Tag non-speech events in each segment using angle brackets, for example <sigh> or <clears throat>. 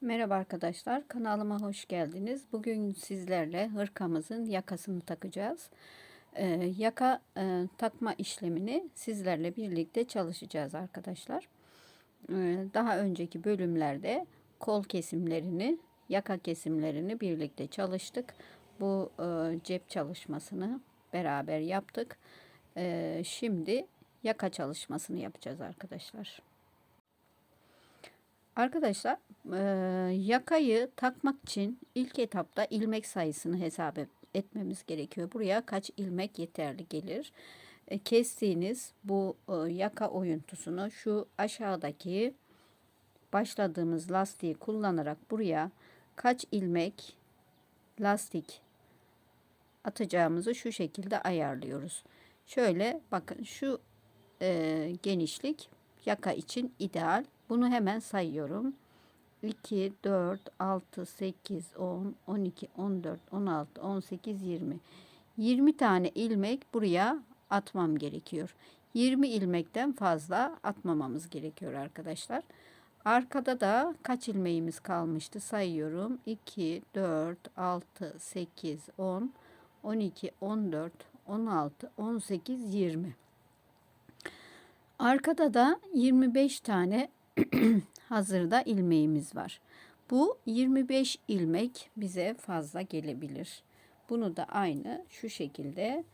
Merhaba arkadaşlar, kanalıma hoş geldiniz. Bugün sizlerle hırkamızın yakasını takacağız. Ee, yaka e, takma işlemini sizlerle birlikte çalışacağız arkadaşlar. Ee, daha önceki bölümlerde kol kesimlerini, yaka kesimlerini birlikte çalıştık. Bu e, cep çalışmasını beraber yaptık. Ee, şimdi yaka çalışmasını yapacağız arkadaşlar. Arkadaşlar e, yakayı takmak için ilk etapta ilmek sayısını hesap etmemiz gerekiyor. Buraya kaç ilmek yeterli gelir? E, kestiğiniz bu e, yaka oyuntusunu şu aşağıdaki başladığımız lastiği kullanarak buraya kaç ilmek lastik atacağımızı şu şekilde ayarlıyoruz. Şöyle bakın şu e, genişlik yaka için ideal. Bunu hemen sayıyorum. 2, 4, 6, 8, 10, 12, 14, 16, 18, 20. 20 tane ilmek buraya atmam gerekiyor. 20 ilmekten fazla atmamamız gerekiyor arkadaşlar. Arkada da kaç ilmeğimiz kalmıştı sayıyorum. 2, 4, 6, 8, 10, 12, 14, 16, 18, 20. Arkada da 25 tane <clears throat> hazırda ilmeğimiz var. Bu 25 ilmek bize fazla gelebilir. Bunu da aynı şu şekilde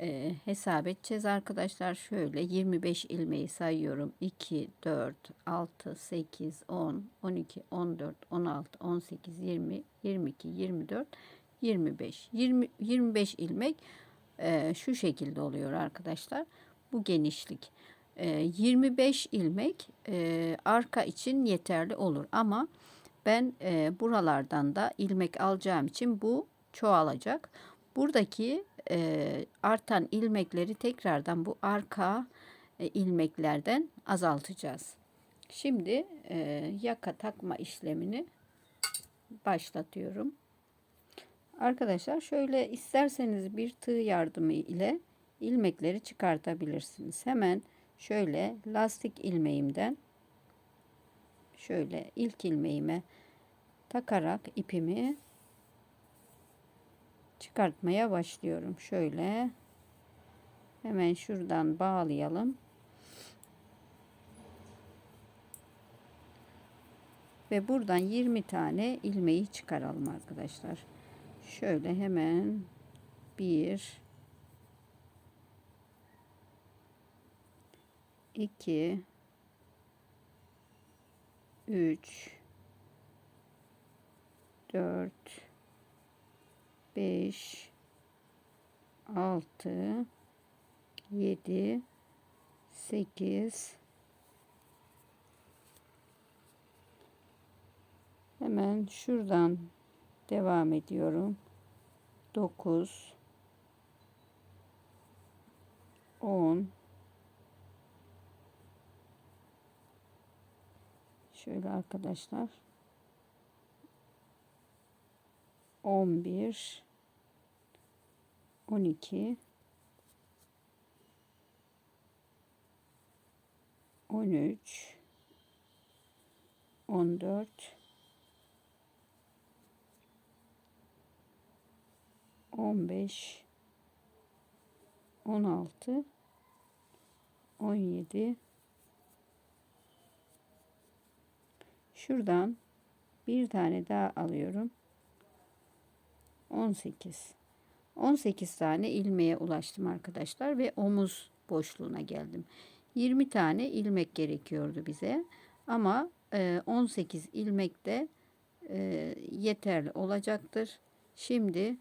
e, hesap edeceğiz arkadaşlar. Şöyle 25 ilmeği sayıyorum. 2, 4, 6, 8, 10, 12, 14, 16, 18, 20, 22, 24, 25. 20, 25 ilmek e, şu şekilde oluyor arkadaşlar. Bu genişlik. 25 ilmek arka için yeterli olur ama ben buralardan da ilmek alacağım için bu çoğalacak. Buradaki artan ilmekleri tekrardan bu arka ilmeklerden azaltacağız. Şimdi yaka takma işlemini başlatıyorum. Arkadaşlar şöyle isterseniz bir tığ yardımı ile ilmekleri çıkartabilirsiniz. Hemen şöyle lastik ilmeğimden şöyle ilk ilmeğime takarak ipimi çıkartmaya başlıyorum. Şöyle hemen şuradan bağlayalım. Ve buradan 20 tane ilmeği çıkaralım arkadaşlar. Şöyle hemen bir 2 3 4 5 6 7 8 Hemen şuradan devam ediyorum. 9 10 Şöyle arkadaşlar. 11 12 13 14 15 16 17 Şuradan bir tane daha alıyorum. 18. 18 tane ilmeğe ulaştım arkadaşlar ve omuz boşluğuna geldim. 20 tane ilmek gerekiyordu bize. Ama 18 e, ilmek de e, yeterli olacaktır. Şimdi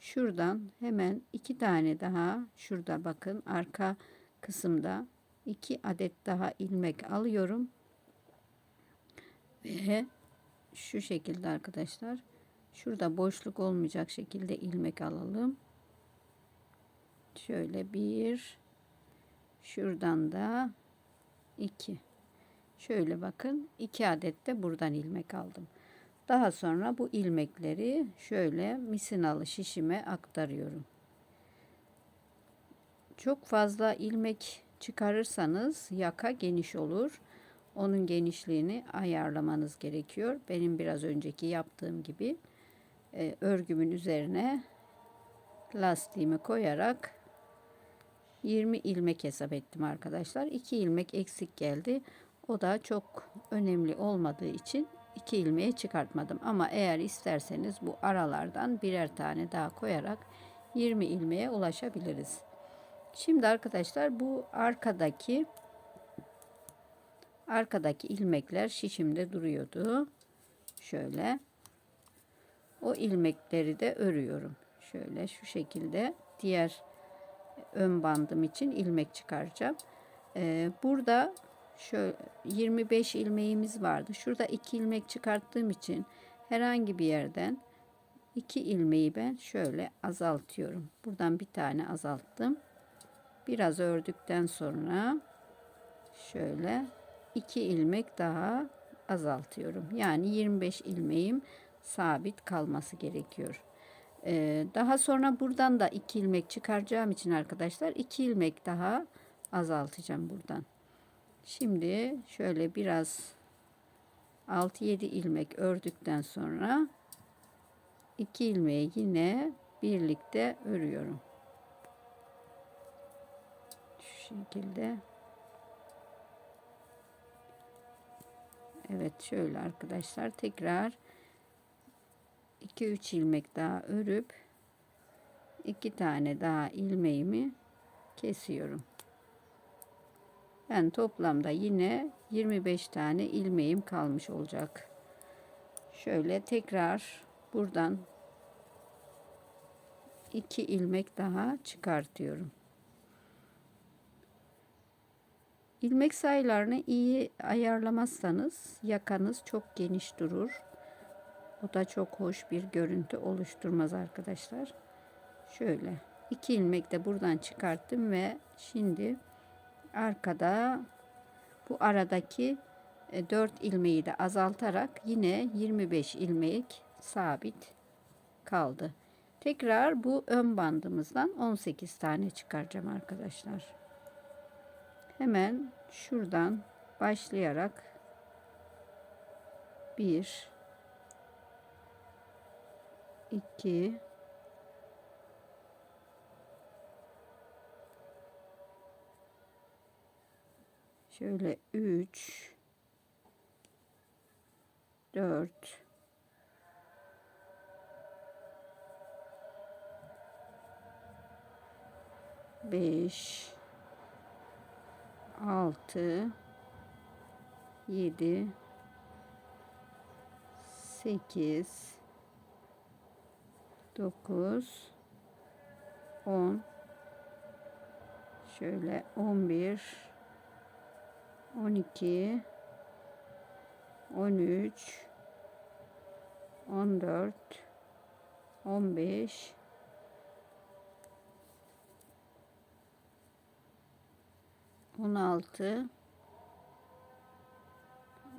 şuradan hemen iki tane daha şurada bakın arka kısımda iki adet daha ilmek alıyorum ve şu şekilde arkadaşlar. Şurada boşluk olmayacak şekilde ilmek alalım. Şöyle bir. Şuradan da iki. Şöyle bakın. İki adet de buradan ilmek aldım. Daha sonra bu ilmekleri şöyle misinalı şişime aktarıyorum. Çok fazla ilmek çıkarırsanız yaka geniş olur onun genişliğini ayarlamanız gerekiyor. Benim biraz önceki yaptığım gibi e, örgümün üzerine lastiğimi koyarak 20 ilmek hesap ettim arkadaşlar. 2 ilmek eksik geldi. O da çok önemli olmadığı için 2 ilmeğe çıkartmadım. Ama eğer isterseniz bu aralardan birer tane daha koyarak 20 ilmeğe ulaşabiliriz. Şimdi arkadaşlar bu arkadaki arkadaki ilmekler şişimde duruyordu. Şöyle. O ilmekleri de örüyorum. Şöyle şu şekilde diğer ön bandım için ilmek çıkaracağım. Ee, burada şöyle 25 ilmeğimiz vardı. Şurada 2 ilmek çıkarttığım için herhangi bir yerden 2 ilmeği ben şöyle azaltıyorum. Buradan bir tane azalttım. Biraz ördükten sonra şöyle 2 ilmek daha azaltıyorum. Yani 25 ilmeğim sabit kalması gerekiyor. Ee, daha sonra buradan da 2 ilmek çıkaracağım için arkadaşlar 2 ilmek daha azaltacağım buradan. Şimdi şöyle biraz 6-7 ilmek ördükten sonra 2 ilmeği yine birlikte örüyorum. Şu şekilde. Evet şöyle arkadaşlar tekrar 2-3 ilmek daha örüp 2 tane daha ilmeğimi kesiyorum. Ben toplamda yine 25 tane ilmeğim kalmış olacak. Şöyle tekrar buradan 2 ilmek daha çıkartıyorum. İlmek sayılarını iyi ayarlamazsanız yakanız çok geniş durur. O da çok hoş bir görüntü oluşturmaz arkadaşlar. Şöyle iki ilmek de buradan çıkarttım ve şimdi arkada bu aradaki 4 e, ilmeği de azaltarak yine 25 ilmek sabit kaldı. Tekrar bu ön bandımızdan 18 tane çıkaracağım arkadaşlar. Hemen şuradan başlayarak 1 2 şöyle 3 4 5 6 7 8 9 10 şöyle 11 12 13 14 15 16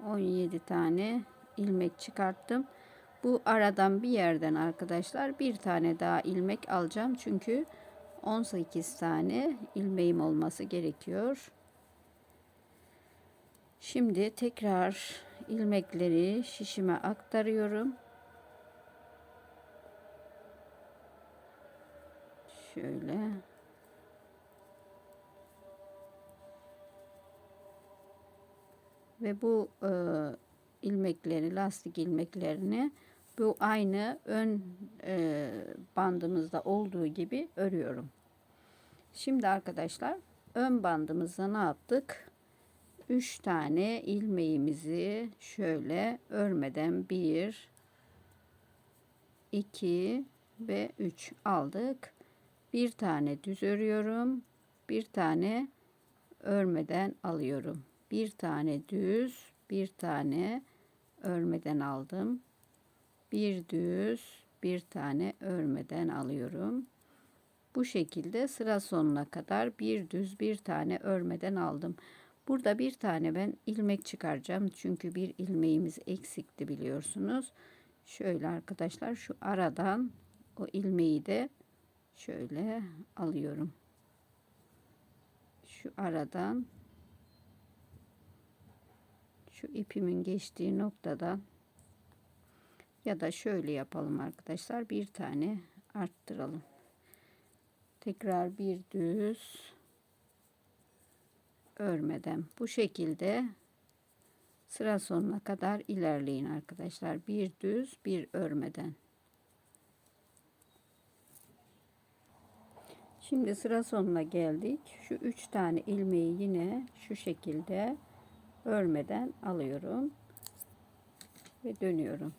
17 tane ilmek çıkarttım. Bu aradan bir yerden arkadaşlar bir tane daha ilmek alacağım. Çünkü 18 tane ilmeğim olması gerekiyor. Şimdi tekrar ilmekleri şişime aktarıyorum. Şöyle. Ve bu e, ilmekleri, lastik ilmeklerini bu aynı ön e, bandımızda olduğu gibi örüyorum. Şimdi arkadaşlar ön bandımızda ne yaptık? 3 tane ilmeğimizi şöyle örmeden 1 2 ve 3 aldık. Bir tane düz örüyorum. Bir tane örmeden alıyorum. Bir tane düz, bir tane örmeden aldım. Bir düz, bir tane örmeden alıyorum. Bu şekilde sıra sonuna kadar bir düz, bir tane örmeden aldım. Burada bir tane ben ilmek çıkaracağım. Çünkü bir ilmeğimiz eksikti biliyorsunuz. Şöyle arkadaşlar şu aradan o ilmeği de şöyle alıyorum. Şu aradan şu ipimin geçtiği noktadan ya da şöyle yapalım arkadaşlar. Bir tane arttıralım. Tekrar bir düz örmeden bu şekilde sıra sonuna kadar ilerleyin arkadaşlar. Bir düz bir örmeden. Şimdi sıra sonuna geldik. Şu üç tane ilmeği yine şu şekilde örmeden alıyorum ve dönüyorum.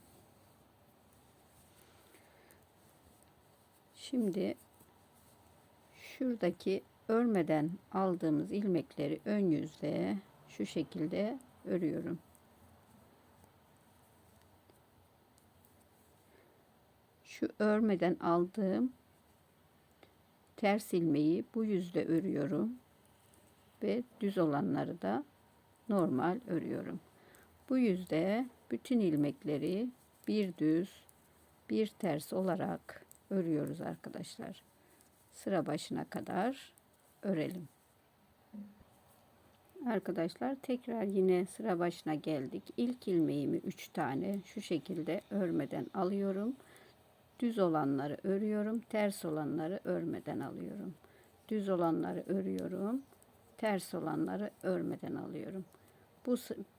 Şimdi şuradaki örmeden aldığımız ilmekleri ön yüzde şu şekilde örüyorum. Şu örmeden aldığım ters ilmeği bu yüzde örüyorum ve düz olanları da normal örüyorum. Bu yüzde bütün ilmekleri bir düz bir ters olarak örüyoruz arkadaşlar. Sıra başına kadar örelim. Arkadaşlar tekrar yine sıra başına geldik. İlk ilmeğimi 3 tane şu şekilde örmeden alıyorum. Düz olanları örüyorum. Ters olanları örmeden alıyorum. Düz olanları örüyorum. Ters olanları örmeden alıyorum. Bu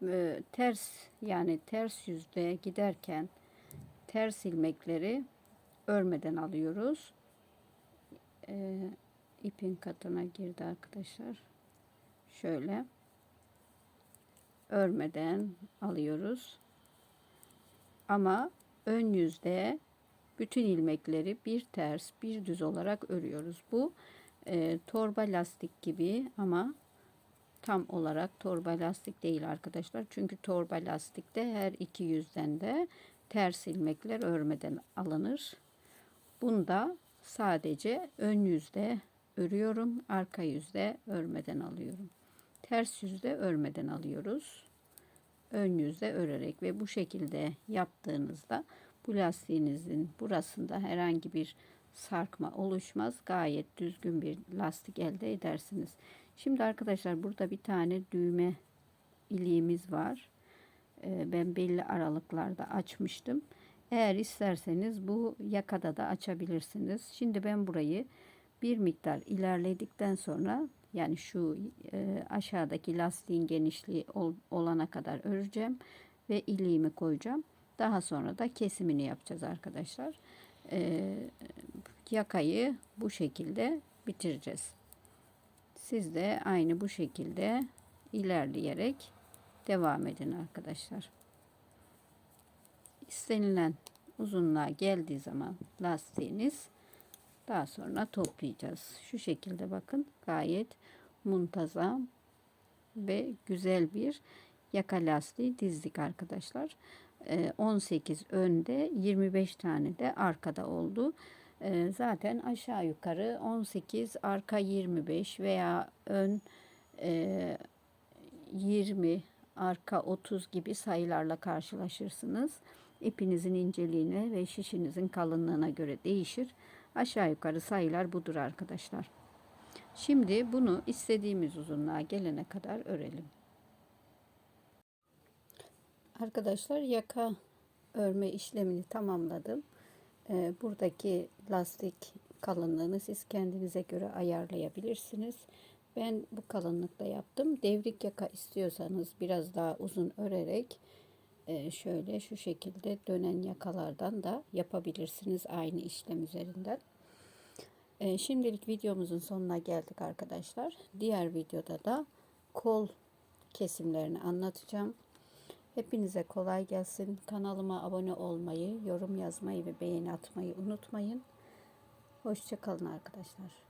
e, ters yani ters yüzde giderken ters ilmekleri örmeden alıyoruz. E, ipin katına girdi arkadaşlar. Şöyle örmeden alıyoruz. Ama ön yüzde bütün ilmekleri bir ters bir düz olarak örüyoruz. Bu e, torba lastik gibi ama tam olarak torba lastik değil arkadaşlar. Çünkü torba lastikte her iki yüzden de ters ilmekler örmeden alınır. Bunda sadece ön yüzde örüyorum, arka yüzde örmeden alıyorum. Ters yüzde örmeden alıyoruz. Ön yüzde örerek ve bu şekilde yaptığınızda bu lastiğinizin burasında herhangi bir sarkma oluşmaz. Gayet düzgün bir lastik elde edersiniz. Şimdi arkadaşlar burada bir tane düğme iliğimiz var. Ee, ben belli aralıklarda açmıştım. Eğer isterseniz bu yakada da açabilirsiniz. Şimdi ben burayı bir miktar ilerledikten sonra yani şu e, aşağıdaki lastiğin genişliği ol, olana kadar öreceğim ve iliğimi koyacağım. Daha sonra da kesimini yapacağız arkadaşlar. E, yakayı bu şekilde bitireceğiz. Siz de aynı bu şekilde ilerleyerek devam edin arkadaşlar. İstenilen uzunluğa geldiği zaman lastiğiniz daha sonra toplayacağız. Şu şekilde bakın gayet muntazam ve güzel bir yaka lastiği dizdik arkadaşlar. 18 ee, önde 25 tane de arkada oldu. Ee, zaten aşağı yukarı 18 arka 25 veya ön 20 e, arka 30 gibi sayılarla karşılaşırsınız. İpinizin inceliğine ve şişinizin kalınlığına göre değişir. Aşağı yukarı sayılar budur arkadaşlar. Şimdi bunu istediğimiz uzunluğa gelene kadar örelim. Arkadaşlar yaka örme işlemini tamamladım. Ee, buradaki lastik kalınlığını siz kendinize göre ayarlayabilirsiniz. Ben bu kalınlıkla yaptım. Devrik yaka istiyorsanız biraz daha uzun örerek e, şöyle şu şekilde dönen yakalardan da yapabilirsiniz aynı işlem üzerinden. E, şimdilik videomuzun sonuna geldik arkadaşlar. Diğer videoda da kol kesimlerini anlatacağım. Hepinize kolay gelsin. Kanalıma abone olmayı, yorum yazmayı ve beğeni atmayı unutmayın. Hoşçakalın arkadaşlar.